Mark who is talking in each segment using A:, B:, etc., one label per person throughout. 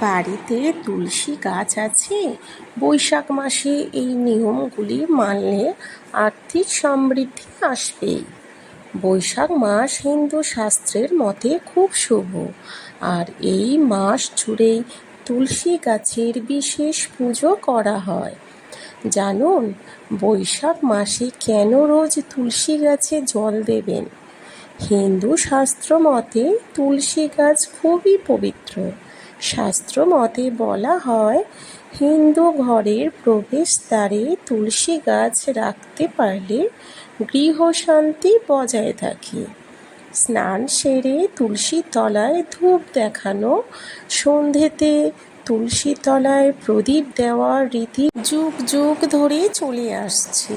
A: বাড়িতে তুলসী গাছ আছে। বৈশাখ মাসে এই নিয়মগুলি মানলে আর্থিক সমৃদ্ধি আসবেই। বৈশাখ মাস হিন্দু শাস্ত্রের মতে খুব শুভ। আর এই মাস জুড়েই তুলসী গাছের বিশেষ পুজো করা হয়। জানুন, বৈশাখ মাসে কেন রোজ তুলসী গাছে জল দেবেন? হিন্দু শাস্ত্র মতে তুলসী গাছ খুবই পবিত্র। শাস্ত্র মতে বলা হয়, হিন্দু ঘরের প্রবেশদ্বারে তুলসী গাছ রাখতে পারলে গৃহশান্তি বজায় থাকে। স্নান সেরে তুলসী তলায় ধূপ দেখানো, সন্ধেতে তুলসী তলায় প্রদীপ দেওয়ার রীতি যুগ যুগ ধরে চলে আসছে।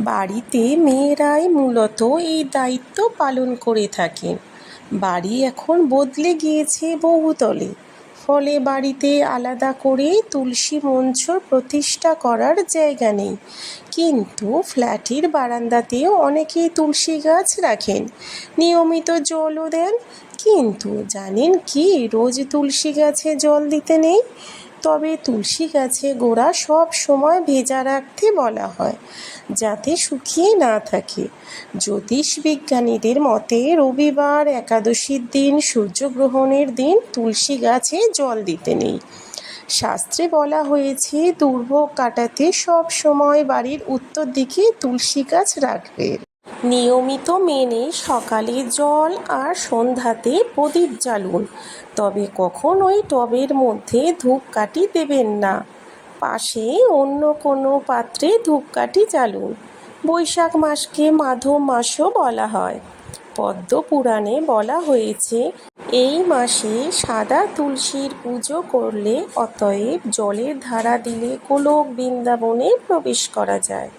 A: বাড়িতে মেয়েরাই মূলত এই দায়িত্ব পালন করে থাকেন। বাড়ি এখন বদলে গিয়েছে বহুতলে। ফলে বাড়িতে আলাদা করে তুলসী মঞ্চ প্রতিষ্ঠা করার জায়গা নেই। কিন্তু ফ্ল্যাটের বারান্দাতেও অনেকেই তুলসী গাছ রাখেন। নিয়মিত জলও দেন, কিন্তু জানেন কি, রোজ তুলসী গাছে জল দিতে নেই? তবে তুলসী গাছে গোড়া সব সময় ভেজা রাখতে বলা হয়, যাতে শুকিয়ে না থাকে। জ্যোতিষ বিজ্ঞানীদের মতে, রবিবার একাদশীর দিন, সূর্যগ্রহণের দিন তুলসী গাছে জল দিতে নেই। শাস্ত্রে বলা হয়েছে, দুর্ভোগ কাটাতে সব সময় বাড়ির উত্তর দিকে তুলসী গাছ রাখবে। নিয়মিত মেনে সকালে জল আর সন্ধ্যাতে প্রদীপ জ্বালুন। তবে কখনোই টবের মধ্যে ধূপকাঠি দেবেন না। পাশে অন্য কোনো পাত্রে ধূপকাঠি জ্বালুন। বৈশাখ মাসকে মাধব মাসও বলা হয়। পদ্ম পুরাণে বলা হয়েছে, এই মাসে সাদা তুলসীর পুজো করলে অতএব জলের ধারা দিলে গোলক বৃন্দাবনে প্রবেশ করা যায়।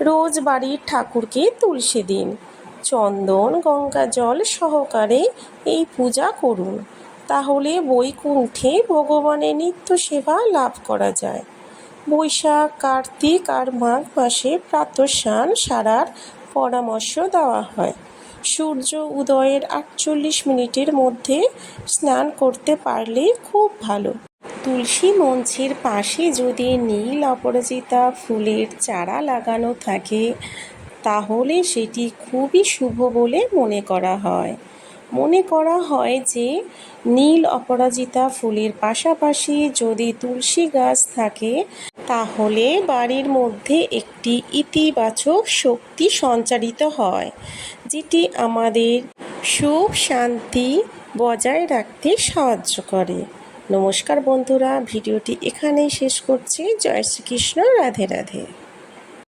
A: রোজ বাড়ির ঠাকুরকে তুলসী দিন। চন্দন, গঙ্গা জল সহকারে এই পূজা করুন। তাহলে বৈকুণ্ঠে ভগবানের নিত্য সেবা লাভ করা যায়। বৈশাখ, কার্তিক আর মাঘ মাসে প্রাতঃস্নান সারার পরামর্শ দেওয়া হয়। সূর্য উদয়ের আটচল্লিশ মিনিটের মধ্যে স্নান করতে পারলে খুব ভালো। তুলসী মঞ্চের পাশে যদি নীল অপরাজিতা ফুলের চারা লাগানো থাকে, তাহলে সেটি খুবই শুভ বলে মনে করা হয়। মনে করা হয় যে নীল অপরাজিতা ফুলের পাশাপাশি যদি তুলসী গাছ থাকে, তাহলে বাড়ির মধ্যে একটি ইতিবাচক শক্তি সঞ্চারিত হয়, যেটি আমাদের সুখ শান্তি বজায় রাখতে সাহায্য করে। নমস্কার বন্ধুরা ভিডিওটি এখানেই শেষ করছি। জয় শ্রীকৃষ্ণ রাধে রাধে।